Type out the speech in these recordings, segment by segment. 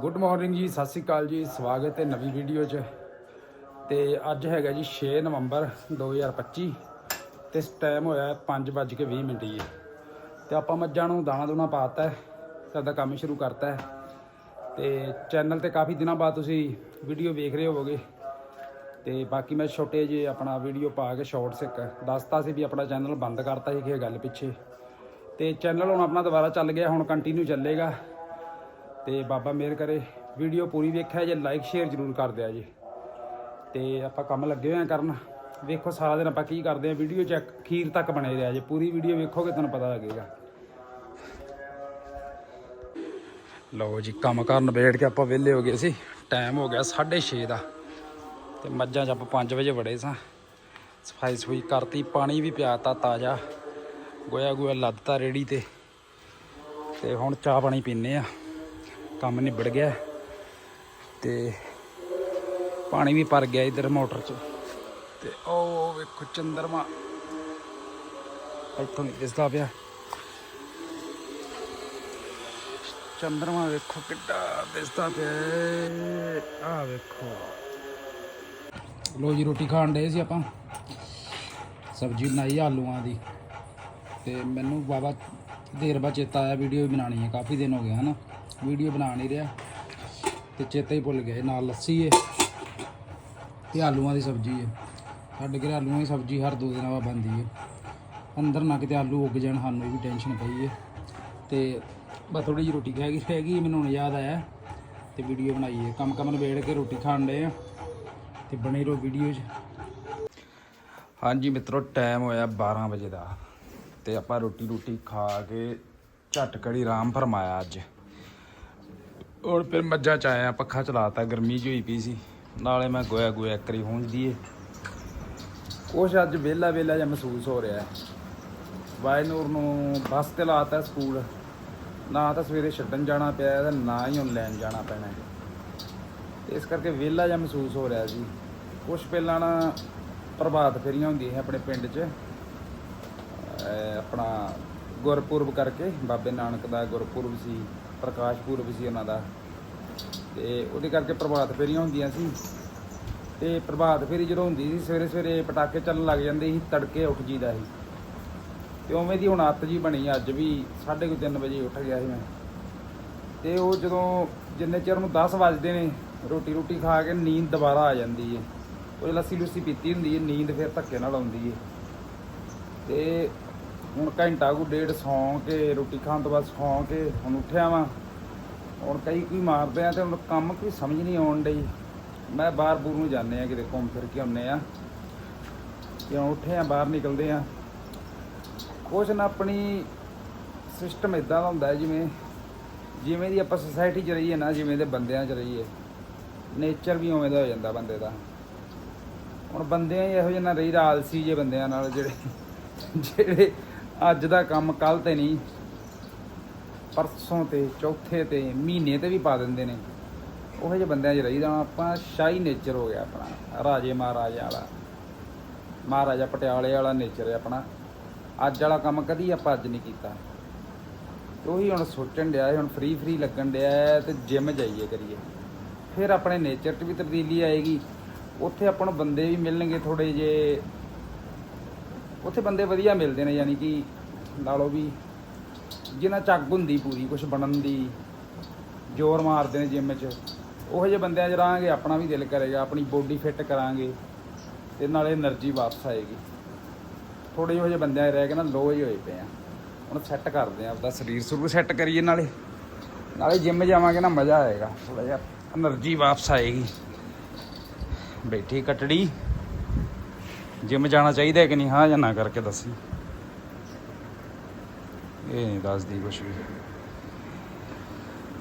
Good morning ਜੀ, ਸਤਿ ਸ਼੍ਰੀ ਅਕਾਲ ਜੀ। ਸਵਾਗਤ ਹੈ ਨਵੀਂ ਵੀਡੀਓ 'ਚ। ਤੇ ਅੱਜ ਹੈਗਾ ਜੀ 6 ਨਵੰਬਰ 2025 ਤੇ ਟਾਈਮ ਹੋਇਆ 5:20 ਮਿੰਟ ਜੀ। ਤੇ ਆਪਾਂ ਮੱਝਾਂ ਨੂੰ ਦਾਣਾ ਦੂਣਾ ਪਾਤਾ ਹੈ ਦਾ ਕੰਮ ਸ਼ੁਰੂ ਕਰਤਾ ਹੈ। ਤੇ ਚੈਨਲ ਤੇ ਕਾਫੀ ਦਿਨਾਂ ਬਾਅਦ ਤੁਸੀਂ ਵੀਡੀਓ ਵੇਖ ਰਹੇ ਹੋਵੋਗੇ। ਤੇ ਬਾਕੀ ਮੈਂ ਛੋਟੇ ਜਿਹੇ ਆਪਣਾ ਵੀਡੀਓ ਪਾ ਕੇ ਸ਼ਾਰਟਸ ਇੱਕ ਦੱਸਤਾ ਸੀ ਵੀ ਆਪਣਾ ਚੈਨਲ ਬੰਦ ਕਰਤਾ ਸੀ, ਕਿਸੇ ਗੱਲ ਪਿੱਛੇ। ਤੇ ਚੈਨਲ ਹੁਣ ਆਪਣਾ ਦੁਬਾਰਾ ਚੱਲ ਗਿਆ, ਹੁਣ ਕੰਟੀਨਿਊ ਚੱਲੇਗਾ। ਤੇ ਬਾਬਾ ਮਿਹਰ ਕਰੇ ਵੀਡੀਓ ਪੂਰੀ ਵੇਖਿਆ ਜੇ ਲਾਈਕ ਸ਼ੇਅਰ ਜ਼ਰੂਰ ਕਰ ਦਿਆ ਜੀ। ਤੇ ਆਪਾਂ ਕੰਮ ਲੱਗੇ ਹੋਏ ਆ ਕਰਨ। ਵੇਖੋ ਸਾਰਾ ਦਿਨ ਆਪਾਂ ਕੀ ਕਰਦੇ ਆ ਵੀਡੀਓ ਚ ਅਖੀਰ ਤੱਕ ਬਣੇ ਰਿਹਾ ਜੇ। ਪੂਰੀ ਵੀਡੀਓ ਵੇਖੋਗੇ, ਤੁਹਾਨੂੰ ਪਤਾ ਲੱਗੇਗਾ। ਲਓ ਜੀ, ਕੰਮ ਕਰਨ ਬੈਠ ਕੇ ਆਪਾਂ ਵਿਹਲੇ ਹੋ ਗਏ ਸੀ। ਟਾਈਮ ਹੋ ਗਿਆ 6:30 ਦਾ। ਤੇ ਮੱਝਾਂ 'ਚ ਆਪਾਂ 5 ਵਜੇ ਵੜੇ ਸਾਂ। ਸਫ਼ਾਈ ਸੁਈ ਕਰਤੀ, ਪਾਣੀ ਵੀ ਪਿਆਤਾ ਤਾਜ਼ਾ। ਗੋਇਆ ਗੋਇਆ ਲੱਦਤਾ ਰੇੜੀ ਤੇ। ਤੇ ਹੁਣ ਚਾਹ ਪਾਣੀ ਪੀਨੇ ਆ। ਕੰਮ ਨਿਬੜ ਗਿਆ ਤੇ ਪਾਣੀ ਵੀ ਭਰ ਗਿਆ ਇਧਰ ਮੋਟਰ 'ਚ। ਤੇ ਉਹ ਵੇਖੋ ਚੰਦਰਮਾ ਇੱਥੋਂ ਨਹੀਂ ਦਿਸਦਾ ਪਿਆ। ਚੰਦਰਮਾ ਵੇਖੋ ਕਿੱਡਾ ਦਿਸਦਾ ਪਿਆ ਆ ਵੇਖੋ। ਲੋ ਜੀ, ਰੋਟੀ ਖਾਣ ਡੇ ਸੀ ਆਪਾਂ। ਸਬਜ਼ੀ ਬਣਾਈ ਆਲੂਆਂ ਦੀ। ਤੇ ਮੈਨੂੰ ਬਾਬਾ ਦੇਰ ਬਾਅਦ ਚੇਤਾ ਆਇਆ ਵੀਡੀਓ ਵੀ ਬਣਾਣੀ ਹੈ ਕਾਫੀ ਦਿਨ ਹੋ ਗਏ, ਹਨਾ? ਵੀਡੀਓ ਬਣਾ ਨਹੀਂ ਰਿਹਾ ਤੇ ਚੇਤਾ ਹੀ ਭੁੱਲ ਗਿਆ। ਨਾਲ ਲੱਸੀ ਹੈ ਤੇ ਆਲੂਆਂ ਦੀ ਸਬਜ਼ੀ ਹੈ ਸਾਡੇ ਘਰੇ ਆਲੂਆਂ ਦੀ ਸਬਜ਼ੀ ਹਰ ਦੋ ਦਿਨਾਂ ਬਾਅਦ ਬਣਦੀ ਹੈ ਅੰਦਰ ਨਾ ਕਿਤੇ ਆਲੂ ਉੱਗ ਜਾਣ, ਸਾਨੂੰ ਵੀ ਟੈਨਸ਼ਨ ਪਈ ਹੈ ਤੇ ਬਸ ਥੋੜੀ ਜਿਹੀ ਰੋਟੀ ਖਾ ਗਈ ਰਹਿ ਗਈ, ਮੈਨੂੰ ਹੁਣ ਯਾਦ ਆਇਆ ਤੇ ਵੀਡੀਓ ਬਣਾਈ ਹੈ ਕੰਮ ਕੰਮ ਨਿਬੇੜ ਕੇ ਰੋਟੀ ਖਾਣ ਡਏ ਆ ਤੇ ਬਣੇ ਰਹੋ ਵੀਡੀਓ 'ਚ। ਹਾਂਜੀ ਮਿੱਤਰੋ ਟਾਈਮ ਹੋਇਆ 12 ਵਜੇ ਦਾ ਤੇ ਆਪਾਂ ਰੋਟੀ ਰੋਟੀ ਖਾ ਕੇ ਝਟ ਕੜੀ ਆਰਾਮ ਫਰਮਾਇਆ ਅੱਜ। ਔਰ ਫਿਰ ਮੱਝਾਂ ਚ ਆਇਆ, ਪੱਖਾ ਚਲਾਤਾ, ਗਰਮੀ ਜਿਹੀ ਹੋਈ ਪਈ ਸੀ। ਨਾਲੇ ਮੈਂ ਗੋਇਆ ਗੋਇਆ ਕਰੀ ਹੁੰਜਦੀ ਏ ਕੁਛ ਅੱਜ ਵਿਹਲਾ ਵਿਹਲਾ ਜਿਹਾ ਮਹਿਸੂਸ ਹੋ ਰਿਹਾ ਹੈ। ਵਾਇਨੂਰ ਨੂੰ ਬੱਸ ਤੇ ਲਾਤਾ ਸਕੂਲ। ਨਾ ਤਾਂ ਸਵੇਰੇ ਛੱਡਣ ਜਾਣਾ ਪਿਆ ਤੇ ਨਾ ਹੀ ਹੁਣ ਲੈਣ ਜਾਣਾ ਪੈਣਾ ਇਸ ਕਰਕੇ ਵਿਹਲਾ ਜਿਹਾ ਮਹਿਸੂਸ ਹੋ ਰਿਹਾ ਸੀ ਕੁਛ ਪਹਿਲਾਂ ਨਾ ਪ੍ਰਭਾਤ ਫੇਰੀਆਂ ਹੁੰਦੀਆਂ ਸੀ ਆਪਣੇ ਪਿੰਡ 'ਚ। ਆਪਣਾ ਗੁਰਪੁਰਬ ਕਰਕੇ ਬਾਬੇ ਨਾਨਕ ਦਾ ਗੁਰਪੁਰਬ ਸੀ। ਪ੍ਰਕਾਸ਼ ਪੁਰਬ ਸੀ ਉਹਨਾਂ ਦਾ। ਤੇ ਉਹਦੇ ਕਰਕੇ ਪ੍ਰਭਾਤ ਫੇਰੀਆਂ ਹੁੰਦੀਆਂ ਸੀ। ਤੇ ਪ੍ਰਭਾਤ ਫੇਰੀ ਜਦੋਂ ਹੁੰਦੀ ਸੀ ਸਵੇਰੇ ਸਵੇਰੇ ਪਟਾਕੇ ਚੱਲਣ ਲੱਗ ਜਾਂਦੇ ਸੀ, ਤੜਕੇ ਉੱਠ ਜੀਦਾ ਸੀ। ਤੇ ਉਵੇਂ ਦੀ ਹੁਣ ਆਦਤ ਜੀ ਬਣੀ, ਅੱਜ ਵੀ 3:30 ਵਜੇ ਉੱਠ ਗਿਆ ਸੀ ਮੈਂ। ਤੇ ਉਹ ਜਦੋਂ ਜਿੰਨੇ ਚਿਰ ਨੂੰ 10 ਵੱਜਦੇ ਨੇ ਰੋਟੀ ਰੋਟੀ ਖਾ ਕੇ ਨੀਂਦ ਦੁਬਾਰਾ ਆ ਜਾਂਦੀ ਏ। ਉਹ ਲੱਸੀ ਲੁੱਸੀ ਪੀਤੀ ਹੁੰਦੀ ਏ, ਨੀਂਦ ਫਿਰ ਧੱਕੇ ਨਾਲ ਆਉਂਦੀ ਏ। ਤੇ ਹੁਣ ਘੰਟਾ ਕੋ, ਡੇਢ ਸੌਂ ਕੇ ਰੋਟੀ ਖਾਣ ਤੋਂ ਬਾਅਦ ਸੌਂ ਕੇ ਹੁਣ ਉੱਠਿਆ ਵਾਂ। ਹੁਣ ਕਈ ਕੋਈ ਮਾਰਦੇ ਆ ਤੇ ਹੁਣ ਕੰਮ ਕੋਈ ਸਮਝ ਨਹੀਂ ਆਉਣ ਡਈ। ਮੈਂ ਬਾਹਰ ਬੂਰ ਨੂੰ ਜਾਂਦੇ ਆ ਕਿਤੇ ਘੁੰਮ ਫਿਰ ਕੇ ਆਉਂਦੇ ਆ। ਕਿਉਂ ਉੱਠੇ ਆ, ਬਾਹਰ ਨਿਕਲਦੇ ਆ। ਕੁਛ ਨਾ ਆਪਣੀ ਸਿਸਟਮ ਇਦਾਂ ਦਾ ਹੁੰਦਾ ਜਿਵੇਂ ਜਿਵੇਂ ਦੀ ਆਪਾਂ ਸੋਸਾਇਟੀ 'ਚ ਰਹੀਏ ਨਾ, ਜਿਵੇਂ ਦੇ ਬੰਦਿਆਂ 'ਚ ਰਹੀਏ। ਨੇਚਰ ਵੀ ਉਵੇਂ ਦਾ ਹੋ ਜਾਂਦਾ ਬੰਦੇ ਦਾ। ਹੁਣ ਬੰਦਿਆਂ ਹੀ ਇਹੋ ਜਿਹੇ ਨਾ ਰਹੀ ਆਲਸੀ ਜੇ ਬੰਦਿਆਂ ਨਾਲ ਜਿਹੜੇ ਜਿਹੜੇ ਅੱਜ ਦਾ ਕੰਮ ਕੱਲ ਤੇ ਨਹੀਂ, ਪਰਸੋਂ ਤੇ, ਚੌਥੇ ਤੇ, ਮਹੀਨੇ ਤੇ ਵੀ ਪਾ ਦਿੰਦੇ ਨੇ। ਉਹੋ ਜਿਹੇ ਬੰਦਿਆਂ 'ਚ ਰਹੀਦਾ ਆਪਾਂ ਸ਼ਾਹੀ ਨੇਚਰ ਹੋ ਗਿਆ ਆਪਣਾ, ਰਾਜੇ ਮਹਾਰਾਜਾ ਵਾਲਾ। ਮਹਾਰਾਜਾ ਪਟਿਆਲੇ ਵਾਲਾ ਨੇਚਰ ਹੈ ਆਪਣਾ। ਅੱਜ ਵਾਲਾ ਕੰਮ ਕਦੀ ਆਪਾਂ ਅੱਜ ਨਹੀਂ ਕੀਤਾ। ਉਹੀ ਹੁਣ ਸੋਚਣ ਡਿਆ, ਹੁਣ ਫ੍ਰੀ ਫ੍ਰੀ ਲੱਗਣ ਡਿਆ ਹੈ ਤੇ ਜਿਮ ਜਾਈਏ ਕਰੀਏ। ਫਿਰ ਆਪਣੇ ਨੇਚਰ 'ਚ ਵੀ ਤਬਦੀਲੀ ਆਏਗੀ। ਉੱਥੇ ਆਪਾਂ ਨੂੰ ਬੰਦੇ ਵੀ ਮਿਲਣਗੇ ਥੋੜੇ ਜੇ ਉੱਥੇ ਬੰਦੇ ਵਧੀਆ ਮਿਲਦੇ ਨੇ, ਯਾਨੀ ਕਿ ਨਾਲੋਂ ਵੀ ਜਿਨ੍ਹਾਂ ਚੱਗ ਹੁੰਦੀ ਪੂਰੀ ਕੁਝ ਬਣਨ ਦੀ, ਜ਼ੋਰ ਮਾਰਦੇ ਨੇ ਜਿੰਮ 'ਚ। ਉਹ ਜਿਹੇ ਬੰਦਿਆਂ 'ਚ ਰਹਾਂਗੇ, ਆਪਣਾ ਵੀ ਦਿਲ ਕਰੇਗਾ, ਆਪਣੀ ਬੋਡੀ ਫਿੱਟ ਕਰਾਂਗੇ ਤੇ ਨਾਲੇ એનર્ਜੀ ਵਾਪਸ ਆਏਗੀ। ਥੋੜੇ ਜਿਹੇ ਬੰਦਿਆਂ ਰਹਿ ਕੇ ਨਾ ਲੋ ਹੀ ਹੋਏ ਪਏ ਆ। ਹੁਣ ਸੈੱਟ ਕਰਦੇ ਆ ਆਪਦਾ ਸਰੀਰ ਸੁਰੂ ਸੈੱਟ ਕਰੀਏ ਨਾਲੇ। ਨਾਲੇ ਜਿੰਮ ਜਾਵਾਂਗੇ ਨਾ ਮਜ਼ਾ ਆਏਗਾ ਥੋੜਾ ਜਿਹਾ એનર્ਜੀ ਵਾਪਸ ਆਏਗੀ। ਬੈਠੀ ਕਟੜੀ। ਜਿਮ ਜਾਣਾ ਚਾਹੀਦਾ ਕਿ ਨਹੀਂ? ਹਾਂ ਜਾਂ ਨਾ ਕਰਕੇ ਦੱਸੀ। ਇਹ ਨਹੀਂ ਦੱਸਦੀ ਕੁਛ ਵੀ।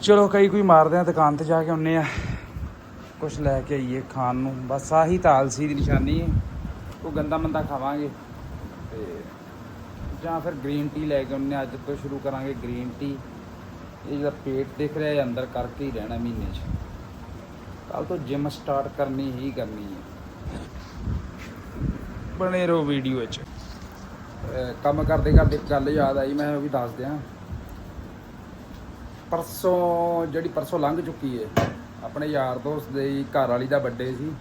ਚਲੋ, ਕਈ ਕੋਈ ਮਾਰਦੇ ਆ ਦੁਕਾਨ ਤੇ ਜਾ ਕੇ ਆਉਨੇ ਆ। ਕੁਛ ਲੈ ਕੇ ਆਈਏ ਖਾਣ ਨੂੰ। ਬਸ ਆਹੀ ਤਾਂ ਆਲਸੀ ਦੀ ਨਿਸ਼ਾਨੀ ਹੈ। ਉਹ ਗੰਦਾ ਮੰਦਾ ਖਾਵਾਂਗੇ। ਤੇ ਜਾਂ ਫਿਰ ਗ੍ਰੀਨ ਟੀ ਲੈ ਕੇ ਆਉਨੇ ਆ। ਅੱਜ ਤੋਂ ਸ਼ੁਰੂ ਕਰਾਂਗੇ ਗ੍ਰੀਨ ਟੀ। ਇਹ ਜਿਹੜਾ ਪੇਟ ਦਿਖ ਰਿਹਾ ਹੈ ਅੰਦਰ ਕਰਕੇ ਹੀ ਰਹਿਣਾ ਮਹੀਨੇ 'ਚ। ਕੱਲ ਤੋਂ ਜਿਮ ਸਟਾਰਟ ਕਰਨੀ ਹੀ ਕਰਨੀ ਹੈ। ਬਣੇ ਰਹੋ ਵੀਡੀਓ ਵਿੱਚ। ਕੰਮ ਕਰਦੇ ਕਰਦੇ ਇੱਕ ਗੱਲ ਯਾਦ ਆਈ, ਮੈਂ ਉਹ ਵੀ ਦੱਸ ਦਿਆਂ। ਪਰਸੋਂ, ਜਿਹੜੀ ਪਰਸੋਂ ਲੰਘ ਚੁੱਕੀ ਹੈ ਆਪਣੇ ਯਾਰ ਦੋਸਤ ਦੇ ਘਰ ਵਾਲੀ ਦਾ ਬਰਥਡੇ ਸੀ।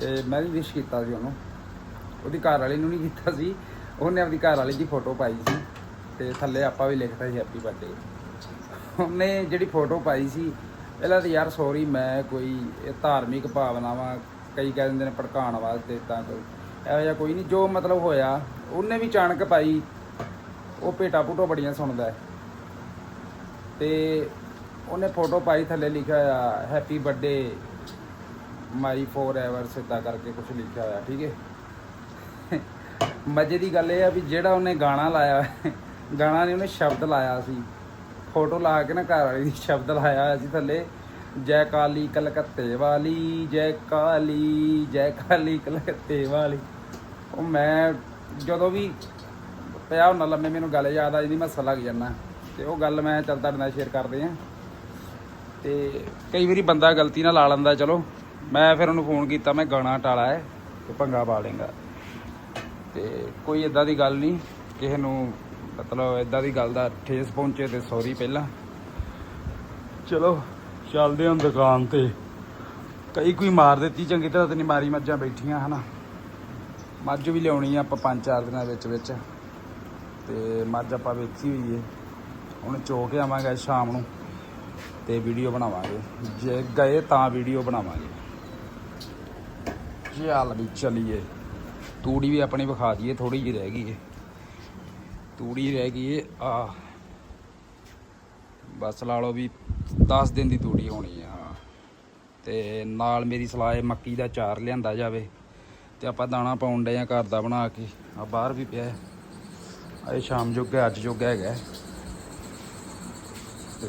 ਤੇ ਮੈਂ ਵੀ ਵਿਸ਼ ਕੀਤਾ ਸੀ ਉਹਨੂੰ। ਉਹਦੀ ਘਰ ਵਾਲੀ ਨੂੰ ਨਹੀਂ ਕੀਤਾ ਸੀ, ਉਹਨੇ ਆਪਣੀ ਘਰ ਵਾਲੀ ਦੀ ਫੋਟੋ ਪਾਈ ਸੀ। ਤੇ ਥੱਲੇ ਆਪਾਂ ਵੀ ਲਿਖਤਾ ਸੀ ਹੈਪੀ ਬਰਥਡੇ ਉਹਨੇ ਜਿਹੜੀ ਫੋਟੋ ਪਾਈ ਸੀ, ਪਹਿਲਾਂ ਤਾਂ ਯਾਰ ਸੌਰੀ ਮੈਂ ਕੋਈ ਇਹ ਧਾਰਮਿਕ ਭਾਵਨਾਵਾਂ ਕਈ ਕਹਿ ਦਿੰਦੇ ਨੇ, ਭੜਕਾਉਣ ਵਾਸਤੇ ਤਾਂ ਕੋਈ ਇਹੋ ਜਿਹਾ ਕੋਈ ਨਹੀਂ, ਜੋ ਮਤਲਬ ਹੋਇਆ, ਉਹਨੇ ਵੀ ਚਾਣਕ ਪਾਈ, ਉਹ ਭੇਟਾ ਭੂਟੋ ਬੜੀਆਂ ਸੁਣਦਾ ਹੈ। ਤੇ ਉਹਨੇ ਫੋਟੋ ਪਾਈ, ਥੱਲੇ ਲਿਖਿਆ ਆ happy birthday my forever ਸਿੱਧਾ ਕਰਕੇ ਕੁਝ ਲਿਖਿਆ ਹੋਇਆ, ਠੀਕ ਹੈ। ਮਜ਼ੇ ਦੀ ਗੱਲ ਇਹ ਆ ਵੀ ਜਿਹੜਾ ਉਹਨੇ ਗਾਣਾ ਲਾਇਆ, ਗਾਣਾ ਨੇ ਉਹਨੇ ਸ਼ਬਦ ਲਾਇਆ ਸੀ। ਫੋਟੋ ਲਾ ਕੇ ਨਾ ਘਰ ਵਾਲੀ ਦੀ ਸ਼ਬਦ ਲਾਇਆ ਹੋਇਆ ਸੀ ਥੱਲੇ। ਜੈ ਕਾਲੀ ਕਲਕੱਤੇ ਵਾਲੀ, ਜੈ ਕਾਲੀ ਜੈ ਕਾਲੀ ਕਲਕੱਤੇ ਵਾਲੀ। ਉਹ ਮੈਂ ਜਦੋਂ ਵੀ ਪਿਆ ਹੁੰਦਾ, ਲੰਮੇ ਮੈਨੂੰ ਗੱਲ ਯਾਦ ਆ ਜਾਂਦੀ, ਮੈਂ ਹੱਸਣ ਲੱਗ ਜਾਂਦਾ। ਤੇ ਉਹ ਗੱਲ ਮੈਂ ਚੱਲ ਤੁਹਾਡੇ ਨਾਲ ਸ਼ੇਅਰ ਕਰਦੇ ਆ। ਤੇ ਕਈ ਵਾਰੀ ਬੰਦਾ ਗਲਤੀ ਨਾਲ ਲਾ ਲੈਂਦਾ, ਚਲੋ। ਮੈਂ ਫਿਰ ਉਹਨੂੰ ਫੋਨ ਕੀਤਾ, ਮੈਂ ਗਾਣਾ ਟਾਲਾ ਹੈ, ਤੇ ਭੰਗਾ ਪਾ ਲੇਗਾ। ਤੇ ਕੋਈ ਇਦਾਂ ਦੀ ਗੱਲ ਨਹੀਂ, ਕਿਸੇ ਨੂੰ ਮਤਲਬ ਇਦਾਂ ਦੀ ਗੱਲ ਦਾ ਠੇਸ ਪਹੁੰਚੇ ਤੇ ਸੌਰੀ ਪਹਿਲਾਂ। ਚਲੋ। ਚੱਲਦੇ ਹਾਂ ਦੁਕਾਨ ਤੇ। ਕਈ ਕੋਈ ਮਾਰ ਦਿੱਤੀ, ਚੰਗੀ ਤਰ੍ਹਾਂ ਤੇ ਨਹੀਂ ਮਾਰੀ, ਮੱਝਾਂ ਬੈਠੀਆਂ, ਹਨਾ। ਮੱਝ ਵੀ ਲਿਆਉਣੀ ਆ ਆਪਾਂ ਪੰਜ ਚਾਰ ਦਿਨਾਂ ਵਿੱਚ ਵਿੱਚ। ਤੇ ਮੱਝ ਆਪਾਂ ਵੇਚੀ ਹੋਈ ਏ। ਹੁਣ ਚੋ ਕੇ ਆਵਾਂਗੇ ਸ਼ਾਮ ਨੂੰ ਤੇ ਵੀਡੀਓ ਬਣਾਵਾਂਗੇ। ਜੇ ਗਏ ਤਾਂ ਵੀਡੀਓ ਬਣਾਵਾਂਗੇ। ਚੱਲ ਵੀ ਚਲੀਏ ਤੂੜੀ ਵੀ ਆਪਣੀ ਵਿਖਾ ਦਈਏ ਥੋੜੀ ਜਿਹੀ ਰਹਿ ਗਈ ਏ। ਤੂੜੀ ਰਹਿ ਗਈ ਏ ਆ ਬਸ ਲਾ ਲਓ ਵੀ 10 ਦਿਨ ਦੀ ਤੂੜੀ ਹੋਣੀ ਆ, ਹਾਂ। ਤੇ ਨਾਲ ਮੇਰੀ ਸਲਾਹ ਹੈ ਮੱਕੀ ਦਾ ਚਾਰ ਲਿਆਂਦਾ ਜਾਵੇ ਤੇ ਆਪਾਂ ਦਾਣਾ ਪਾਉਣ ਡਏ ਆ ਘਰ ਦਾ ਬਣਾ ਕੇ। ਆ ਬਾਹਰ ਵੀ ਪਿਆ। ਹੈ ਇਹ ਸ਼ਾਮ ਜੋਗਾ ਅੱਜ ਜੋਗਾ ਹੈਗਾ ਤੇ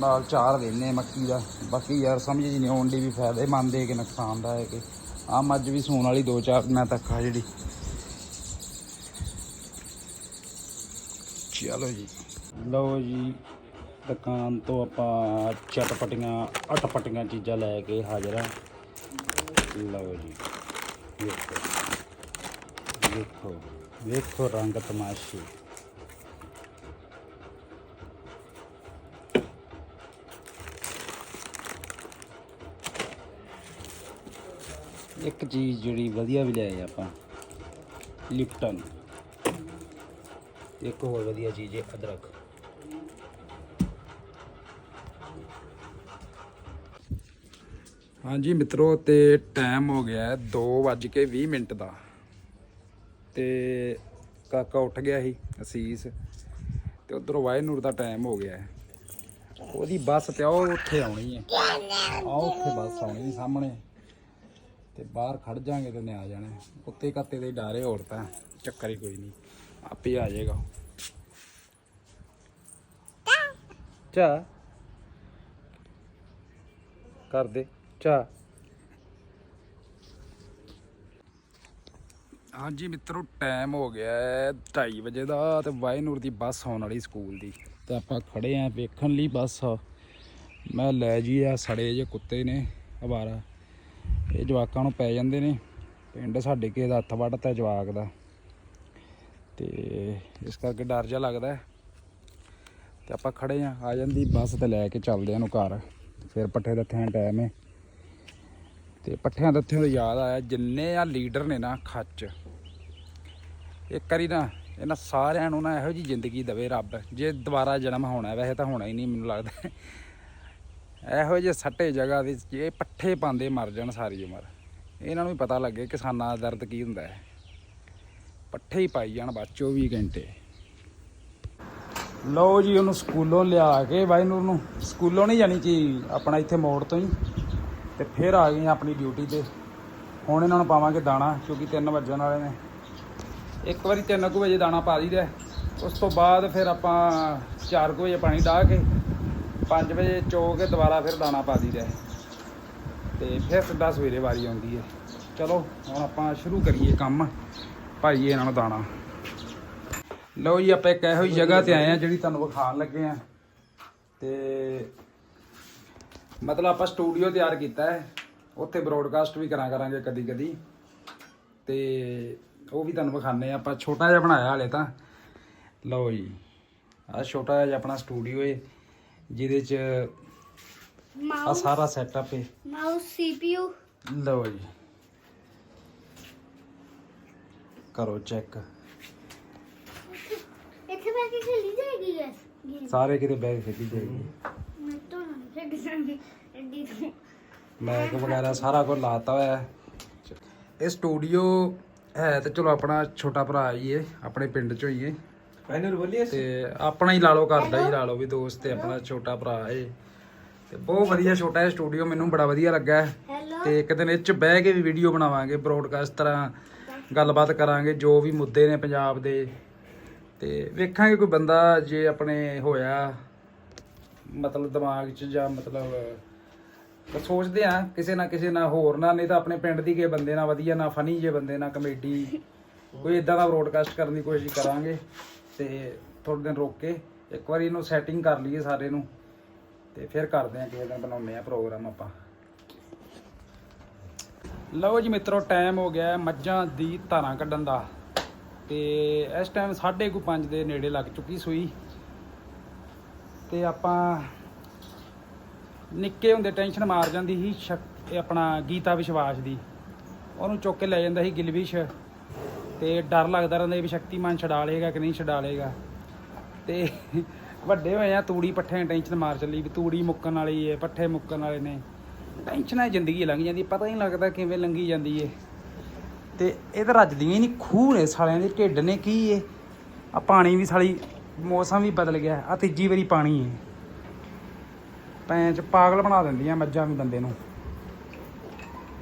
ਨਾਲ ਚਾਰ ਲੈਨੇ ਮੱਕੀ ਦਾ। ਬਾਕੀ ਯਾਰ ਸਮਝ ਜੀ ਨਹੀਂ ਆਉਂਦੀ ਵੀ ਫਾਇਦੇਮੰਦ ਹੈ ਕਿ ਨੁਕਸਾਨਦਾਇਕ ਹੈ ਕਿ। ਆ ਮੱਝ ਵੀ ਸੂਣ ਵਾਲੀ ਦੋ ਚਾਰ ਦਿਨਾਂ ਤੱਕ ਆ ਜਿਹੜੀ। ਚਲੋ ਜੀ। ਲਓ ਜੀ। ਦੁਕਾਨ ਤੋਂ ਆਪਾਂ ਚਟਪਟੀਆਂ, ਅਟਪਟੀਆਂ ਚੀਜ਼ਾਂ ਲੈ ਕੇ ਹਾਜ਼ਰ ਆ ਲਓ ਜੀ, ਵੇਖੋ। ਵੇਖੋ ਵੇਖੋ ਰੰਗ ਤਮਾਸ਼ੇ। ਇੱਕ ਚੀਜ਼ ਜਿਹੜੀ ਵਧੀਆ ਵੀ ਲਿਆਏ ਆਪਾਂ, ਲਿਪਟਨ। ਇੱਕ ਹੋਰ ਵਧੀਆ ਚੀਜ਼ ਹੈ ਅਦਰਕ। ਹਾਂਜੀ ਮਿੱਤਰੋ ਤੇ ਟਾਈਮ ਹੋ ਗਿਆ ਹੈ 2:20 ਮਿੰਟ ਦਾ। ਤੇ ਕਾਕਾ ਉੱਠ ਗਿਆ ਸੀ ਅਸੀਸ। ਤੇ ਉਧਰੋਂ ਵਾਹਿਨੂਰ ਦਾ ਟਾਈਮ ਹੋ ਗਿਆ ਹੈ। ਉਹਦੀ ਬੱਸ ਤੇ ਉਹ ਉੱਥੇ ਆਉਣੀ ਹੈ। ਆ ਉੱਥੇ ਬੱਸ ਆਉਣੀ ਹੈ ਸਾਹਮਣੇ। ਤੇ ਬਾਹਰ ਖੜ ਜਾਾਂਗੇ ਤੇ ਉਹਨੇ ਆ ਜਾਣਾ। ਕੁੱਤੇ ਕੱਤੇ ਦੇ ਡਾਰੇ ਹੋਰ ਤਾਂ ਚੱਕਰ ਹੀ ਕੋਈ ਨਹੀਂ। ਆਪੇ ਆ ਜਾਏਗਾ ਚਾ ਕਰ ਦੇ। ਅੱਛਾ। ਹਾਂਜੀ ਮਿੱਤਰੋ ਟਾਈਮ ਹੋ ਗਿਆ ਹੈ 2:30 ਵਜੇ ਦਾ ਤੇ ਵਾਈਨੂਰ ਦੀ ਬੱਸ ਆਉਣ ਵਾਲੀ ਸਕੂਲ ਦੀ। ਤੇ ਆਪਾਂ ਖੜੇ ਆਂ ਵੇਖਣ ਲਈ ਬੱਸ। ਮੈਂ ਲੈ ਜੀ ਆ ਸੜੇ ਜੇ ਕੁੱਤੇ ਨੇ ਅਵਾਰਾ। ਇਹ ਜਵਾਕਾਂ ਨੂੰ ਪੈ ਜਾਂਦੇ ਨੇ। ਪਿੰਡ ਸਾਡੇ ਕਿਸੇ ਦਾ ਹੱਥ ਵੱਢਤਾ ਜਵਾਕ ਦਾ। ਤੇ ਇਸ ਕਰਕੇ ਡਰ ਜਿਹਾ ਲੱਗਦਾ ਹੈ। ਤੇ ਆਪਾਂ ਖੜੇ ਆ ਆ ਜਾਂਦੀ ਬੱਸ ਤੇ ਲੈ ਕੇ ਚੱਲਦੇ ਆ ਨੂੰ ਘਰ। ਫਿਰ ਪੱਠੇ ਦਾ ਦੱਥਿਆਂ ਟਾਈਮ ਹੈ। ਤੇ ਪੱਠਿਆਂ ਦੱਥਿਆਂ ਤੋਂ ਯਾਦ ਆਇਆ, ਜਿੰਨੇ ਆ ਲੀਡਰ ਨੇ ਨਾ ਖੱਚ, ਇੱਕ ਵਾਰੀ ਨਾ ਇਹਨਾਂ ਸਾਰਿਆਂ ਨੂੰ ਨਾ ਇਹੋ ਜੀ ਜ਼ਿੰਦਗੀ ਦੇਵੇ ਰੱਬ, ਜੇ ਦੁਬਾਰਾ ਜਨਮ ਹੋਣਾ ਵੈਸੇ ਤਾਂ ਹੋਣਾ ਹੀ ਨਹੀਂ ਮੈਨੂੰ ਲੱਗਦਾ। ਇਹੋ ਜਿਹੇ ਸੱਟੇ ਜਗ੍ਹਾ ਦੇ ਜੇ ਪੱਠੇ ਪਾਉਂਦੇ ਮਰ ਜਾਣ ਸਾਰੀ ਉਮਰ। ਇਹਨਾਂ ਨੂੰ ਵੀ ਪਤਾ ਲੱਗੇ ਕਿਸਾਨਾਂ ਦਾ ਦਰਦ ਕੀ ਹੁੰਦਾ ਹੈ। ਪੱਠੇ ਹੀ ਪਾਈ ਜਾਣ ਬਸ 24 ਘੰਟੇ। ਲਓ ਜੀ, ਉਹਨੂੰ ਸਕੂਲੋਂ ਲਿਆ ਕੇ ਵਾਈਨੂਰ ਨੂੰ। ਸਕੂਲੋਂ ਨਹੀਂ ਜਾਣੀ ਕਿ ਆਪਣਾ ਇੱਥੇ ਮੋੜ ਤੋਂ ਹੀ। ਤੇ ਫਿਰ ਆ ਗਏ ਆਪਣੀ ਡਿਊਟੀ ਤੇ। ਹੁਣ ਇਹਨਾਂ ਨੂੰ ਪਾਵਾਂਗੇ ਦਾਣਾ, ਕਿਉਂਕਿ 3 ਵਜਣ ਵਾਲੇ ਨੇ। ਇੱਕ ਵਾਰੀ 3 ਕੁ ਵਜੇ ਦਾਣਾ ਪਾ ਦਈਦਾ। ਉਸ ਤੋਂ ਬਾਅਦ ਫਿਰ ਆਪਾਂ 4 ਕੁ ਵਜੇ ਪਾਣੀ ਡਾਹ ਕੇ 5 ਵਜੇ ਚੋ ਕੇ ਦੁਬਾਰਾ ਫਿਰ ਦਾਣਾ ਪਾ ਦਈਦਾ। ਤੇ ਫਿਰ ਸਿੱਧਾ ਸਵੇਰੇ ਵਾਰੀ ਆਉਂਦੀ ਹੈ। ਚਲੋ, ਹੁਣ ਆਪਾਂ ਸ਼ੁਰੂ ਕਰੀਏ ਕੰਮ। ਭਾਈ ਇਹਨਾਂ ਨੂੰ ਦਾਣਾ। ਲਓ ਜੀ, ਆਪਾਂ ਇੱਕ ਇਹੋ ਜਿਹੀ ਜਗ੍ਹਾ ਤੇ ਆਏ ਆ ਜਿਹੜੀ ਤੁਹਾਨੂੰ ਵਿਖਾਉਣ ਲੱਗੇ ਆ ਤੇ ਮਤਲਬ ਆਪਾਂ ਸਟੂਡੀਓ ਤਿਆਰ ਕੀਤਾ ਹੈ। ਉੱਥੇ ਬ੍ਰੋਡਕਾਸਟ ਵੀ ਕਰਾਂ ਕਰਾਂਗੇ ਕਦੀ ਕਦੀ ਤੇ ਉਹ ਵੀ ਤੁਹਾਨੂੰ ਵਿਖਾਣੇ ਆ ਆਪਾਂ। ਛੋਟਾ ਜਿਹਾ ਬਣਾਇਆ ਹਲੇ ਤਾਂ। ਲਓ ਜੀ ਆ ਛੋਟਾ ਜਿਹਾ ਆਪਣਾ ਸਟੂਡੀਓ ਏ ਜਿਹਦੇ ਚ ਆ ਮਾਊਸ ਸਾਰਾ ਸੈਟਅਪ ਏ। ਮਾਊਸ ਸੀਪੀਯੂ ਲਓ ਜੀ। ਕਰੋ ਚੈੱਕ ਇੱਥੇ ਬੈ ਕੇ ਖੇਲੀ ਜਾਏਗੀ ਗੈਸ ਸਾਰੇ ਕਿਤੇ ਬੈਗ ਖੇਡੀ ਜਾਏਗੀ ਮੈਂ ਤਾਂ ਨਹੀਂ ਖੇਡ ਜਾਂਦੀ ਐਡੀ ਤੋਂ ਮੈਕ ਵਗੈਰਾ ਸਾਰਾ ਕੁਝ ਲਾਤਾ ਹੋਇਆ ਹੈ। ਇਹ ਸਟੂਡੀਓ ਹੈ ਤੇ ਚਲੋ ਆਪਣਾ ਛੋਟਾ ਭਰਾ ਹੀ ਏ ਆਪਣੇ ਪਿੰਡ ਚੋਂ ਹੀ ਏ। ਫਾਈਨਲ ਬੋਲੀਏ ਤੇ ਆਪਣਾ ਹੀ ਲਾ ਲਓ ਕਰਦਾ ਹੀ ਲਾ ਲਓ ਵੀ ਦੋਸਤ ਤੇ ਆਪਣਾ ਛੋਟਾ ਭਰਾ ਏ। ਤੇ ਬਹੁਤ ਵਧੀਆ ਛੋਟਾ ਜਿਹਾ ਸਟੂਡੀਓ ਮੈਨੂੰ ਬੜਾ ਵਧੀਆ ਲੱਗਾ ਤੇ ਇੱਕ ਦਿਨ ਇਹ ਚ ਬਹਿ ਕੇ ਵੀ ਵੀਡੀਓ ਬਣਾਵਾਂਗੇ ਬ੍ਰੋਡਕਾਸਟ ਤਰ੍ਹਾਂ ਗੱਲਬਾਤ ਕਰਾਂਗੇ ਜੋ ਵੀ ਮੁੱਦੇ ਨੇ ਪੰਜਾਬ ਦੇ। ਤੇ ਵੇਖਾਂਗੇ ਕੋਈ ਬੰਦਾ ਜੇ ਆਪਣੇ ਹੋਇਆ ਮਤਲਬ ਦਿਮਾਗ 'ਚ ਜਾਂ ਮਤਲਬ ਸੋਚਦੇ ਆ, ਕਿਸੇ ਨਾ ਕਿਸੇ ਨਾਲ ਹੋਰ ਨਾਲ ਨਹੀਂ ਤਾਂ ਆਪਣੇ ਪਿੰਡ ਦੀ ਕਿਸੇ ਬੰਦੇ ਨਾਲ ਵਧੀਆ, ਨਾ ਫਨੀ ਜੇ ਬੰਦੇ ਨਾਲ ਕਮੇਡੀ ਕੋਈ ਇਦਾਂ ਦਾ ਬ੍ਰੋਡਕਾਸਟ ਕਰਨ ਦੀ ਕੋਸ਼ਿਸ਼ ਕਰਾਂਗੇ ਤੇ ਥੋੜੇ ਦਿਨ ਰੋਕ ਕੇ ਇੱਕ ਵਾਰੀ ਇਹਨੂੰ ਸੈਟਿੰਗ ਕਰ ਲਈਏ ਸਾਰੇ ਨੂੰ ਤੇ ਫਿਰ ਕਰਦੇ ਆ ਕਿਸੇ ਦਿਨ ਬਣਾਉਂਦੇ ਆ ਪ੍ਰੋਗਰਾਮ ਆਪਾਂ। ਲਓ ਜੀ ਮਿੱਤਰੋ ਟਾਈਮ ਹੋ ਗਿਆ ਮੱਝਾਂ ਦੀ ਧਾਰਾਂ ਕੱਢਣ ਦਾ ਤੇ ਇਸ ਟਾਈਮ 5:30 ਦੇ ਨੇੜੇ ਲੱਗ ਚੁੱਕੀ ਸੂਈ। ਤੇ ਆਪਾਂ ਨਿੱਕੇ ਹੁੰਦੇ ਟੈਨਸ਼ਨ ਮਾਰ ਜਾਂਦੀ ਸੀ ਸ਼ਕ- ਆਪਣਾ ਗੀਤਾ ਵਿਸ਼ਵਾਸ ਦੀ। ਉਹਨੂੰ ਚੁੱਕ ਕੇ ਲੈ ਜਾਂਦਾ ਸੀ ਗਿਲਵਿਸ਼ ਤੇ ਡਰ ਲੱਗਦਾ ਰਹਿੰਦਾ ਸੀ ਵੀ ਸ਼ਕਤੀਮਾਨ ਛਡਾ ਲੇਗਾ ਕਿ ਨਹੀਂ ਛਡਾ ਲੇਗਾ ਤੇ ਵੱਡੇ ਹੋਏ ਆ, ਤੂੜੀ ਪੱਠੇ ਟੈਨਸ਼ਨ ਮਾਰ ਚੱਲੀ ਵੀ ਤੂੜੀ ਮੁੱਕਣ ਵਾਲੀ ਏ, ਪੱਠੇ ਮੁੱਕਣ ਵਾਲੇ ਨੇ। ਟੈਨਸ਼ਨਾਂ ਜ਼ਿੰਦਗੀ ਲੰਘ ਜਾਂਦੀ ਪਤਾ ਹੀ ਨਹੀਂ ਲੱਗਦਾ ਕਿਵੇਂ ਲੰਘੀ ਜਾਂਦੀ ਏ। ਤੇ ਇਹ ਤਾਂ ਰੱਜਦੀਆਂ ਹੀ ਨਹੀਂ, ਖੂਹ ਨੇ ਸਾਲਿਆਂ ਦੇ, ਢਿੱਡ ਨੇ ਕੀ ਏ। ਆ ਪਾਣੀ ਵੀ ਸਾਲੀ ਮੌਸਮ ਵੀ ਬਦਲ ਗਿਆ। ਆ ਤੀਜੀ ਵਾਰੀ ਪਾਣੀ ਏ। ਪੈਂਚ ਪਾਗਲ ਬਣਾ ਦਿੰਦੀਆਂ ਮੱਝਾਂ ਵੀ ਬੰਦੇ ਨੂੰ।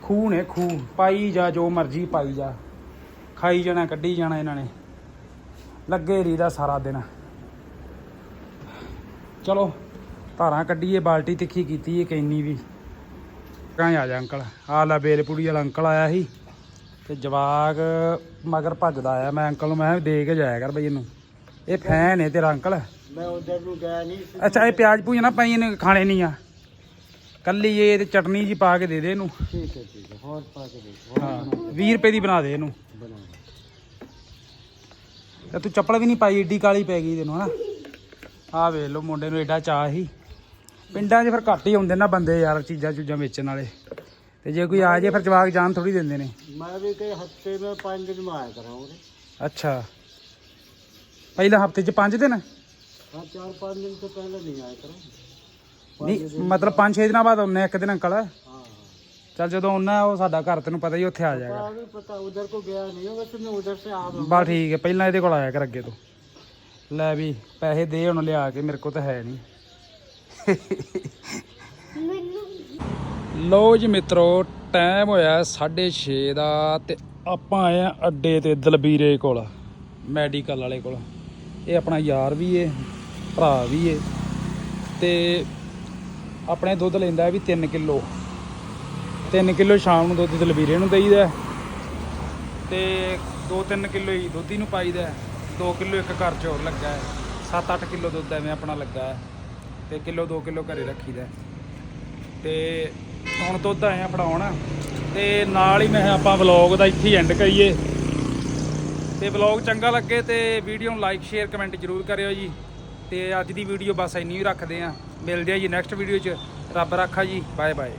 ਖੂਹ ਨੇ ਖੂਹ ਪਾਈ ਜਾ ਜੋ ਮਰਜ਼ੀ ਪਾਈ ਜਾ। ਖਾਈ ਜਾਣਾ, ਕੱਢੀ ਜਾਣਾ ਇਹਨਾਂ ਨੇ। ਲੱਗੇ ਰੀ ਦਾ ਸਾਰਾ ਦਿਨ। ਚਲੋ, ਧਾਰਾਂ ਕੱਢੀਏ, ਬਾਲਟੀ ਤਿੱਖੀ ਕੀਤੀ ਏ, ਕੈਨੀ ਵੀ। ਕਾਂ ਆ ਜਾ ਅੰਕਲ। ਆ ਲੈ ਬੇਲਪੂੜੀ ਵਾਲਾ ਅੰਕਲ ਆਇਆ ਸੀ। ਤੇ ਜਵਾਕ ਮਗਰ ਭੱਜਦਾ ਆਇਆ। ਮੈਂ ਅੰਕਲ ਨੂੰ, ਮੈਂ ਕਿਹਾ ਦੇ ਕੇ ਜਾਇਆ ਕਰ ਬਈ ਇਹਨੂੰ। ਇਹ ਫੈਨ ਹੈ ਤੇਰਾ ਅੰਕਲ। ਅੱਛਾ ਇਹ ਪਿਆਜ਼ ਪੂਜ ਨਾ ਪਾਈ ਇਹਨੇ ਖਾਣੇ ਨਹੀਂ ਆ। ਕੱਲੀ ਇਹ ਤੇ ਚਟਨੀ ਜੀ ਪਾ ਕੇ ਦੇ ਦੇ ਇਹਨੂੰ। ਠੀਕ ਹੈ ਠੀਕ ਹੈ ਹੋਰ ਪਾ ਤੂੰ ਚੱਪਲ ਵੀ ਨਹੀਂ ਪਾਈ ਏਡੀ ਕਾਲੀ ਪੈ ਗਈ ਤੈਨੂੰ ਹਨਾ? ਆ ਵੇਖ ਲੋ ਮੁੰਡੇ ਨੂੰ ਏਡਾ ਚਾਹ ਹੀ ਪਿੰਡਾਂ 'ਚ ਫਿਰ ਘੱਟ ਹੀ ਆਉਂਦੇ ਨਾ ਬੰਦੇ ਯਾਰ ਚੀਜ਼ਾਂ ਚੂਜ਼ਾਂ ਵੇਚਣ ਵਾਲੇ। ਤੇ ਜੇ ਕੋਈ ਆ ਜੇ ਫਿਰ ਜਵਾਕ ਜਾਨ ਥੋੜੀ ਦਿੰਦੇ ਨੇ। ਮੈਂ ਵੀ ਕਈ ਹਫ਼ਤੇ ਮੈਂ 5 ਦਿਨ ਕਰਾਂ ਉਹਦੇ। ਅੱਛਾ। ਪਹਿਲਾ ਹਫਤੇ 'ਚ 5 ਦਿਨ हाँ चार पाँच दिन से पहले नहीं आया करा ਨਹੀਂ ਮਤਲਬ 5-6 ਦਿਨਾਂ ਬਾਅਦ ਆਉਂਦੇ ਆ ਇੱਕ ਦਿਨ ਅੰਕਲ हाँ ਚੱਲ ਜਦੋਂ ਆਉਣਾ ਉਹ ਸਾਡਾ ਘਰ ਤੈਨੂੰ ਪਤਾ ਹੀ ਉੱਥੇ ਆ ਜਾਏਗਾ अभी पता उधर को गया नहीं हूँ वैसे मैं उधर से आ रहा हूँ ਬਾ ਠੀਕ ਹੈ ਪਹਿਲਾਂ ਇਹਦੇ ਕੋਲ ਆਇਆ ਕਰ ਅੱਗੇ ਤੋਂ ਲੈ ਵੀ ਪੈਸੇ ਦੇ ਹੁਣ ਲਿਆ ਕੇ ਮੇਰੇ ਕੋਲ ਤਾਂ ਹੈ ਨਹੀਂ ਮੈਨੂੰ ਲੋ ਜੀ ਮਿੱਤਰੋ ਟਾਈਮ ਹੋਇਆ 6:30 ਦਾ ਤੇ ਆਪਾਂ ਆਏ ਆ ਅੱਡੇ ਤੇ ਦਲਬੀਰੇ ਕੋਲ ਮੈਡੀਕਲ ਵਾਲੇ ਕੋਲ ਇਹ ਆਪਣਾ ਯਾਰ ਵੀ ਏ, ਭਰਾ ਵੀ ਏ ਤੇ ਆਪਣੇ ਦੁੱਧ ਲੈਂਦਾ ਵੀ 3 ਕਿਲੋ। 3 ਕਿਲੋ ਸ਼ਾਮ ਨੂੰ ਦੁੱਧ ਦਲਬੀਰੇ ਨੂੰ ਦੇਈਦਾ ਤੇ 2-3 ਕਿਲੋ ਹੀ ਦੁੱਧੀ ਨੂੰ ਪਾਈਦਾ 2 ਕਿਲੋ ਇੱਕ ਘਰ ਚ ਹੋਰ ਲੱਗਾ ਹੈ। 7-8 ਕਿਲੋ ਦੁੱਧ ਐਵੇਂ ਆਪਣਾ ਲੱਗਾ ਹੈ ਤੇ ਕਿਲੋ 2 ਕਿਲੋ ਘਰੇ ਰੱਖੀਦਾ ਤੇ ਹੁਣ ਦੁੱਧ ਆਏ ਆ ਫੜਾਉਣ ਤੇ ਨਾਲ ਹੀ ਮੈਂ ਆਪਾਂ ਵਲੌਗ ਦਾ ਇੱਥੇ ਐਂਡ ਕਰੀਏ। ਤੇ ਵਲੌਗ ਚੰਗਾ ਲੱਗੇ ਤੇ ਵੀਡੀਓ ਨੂੰ ਲਾਈਕ ਸ਼ੇਅਰ ਕਮੈਂਟ ਜਰੂਰ ਕਰਿਓ ਜੀ। ਤੇ ਅੱਜ ਦੀ ਵੀਡੀਓ ਬਸ ਇੰਨੀ ਹੀ ਰੱਖਦੇ ਆ। ਮਿਲਦੇ ਆ ਜੀ ਨੈਕਸਟ ਵੀਡੀਓ 'ਚ। ਰੱਬ ਰਾਖਾ ਜੀ। Bye bye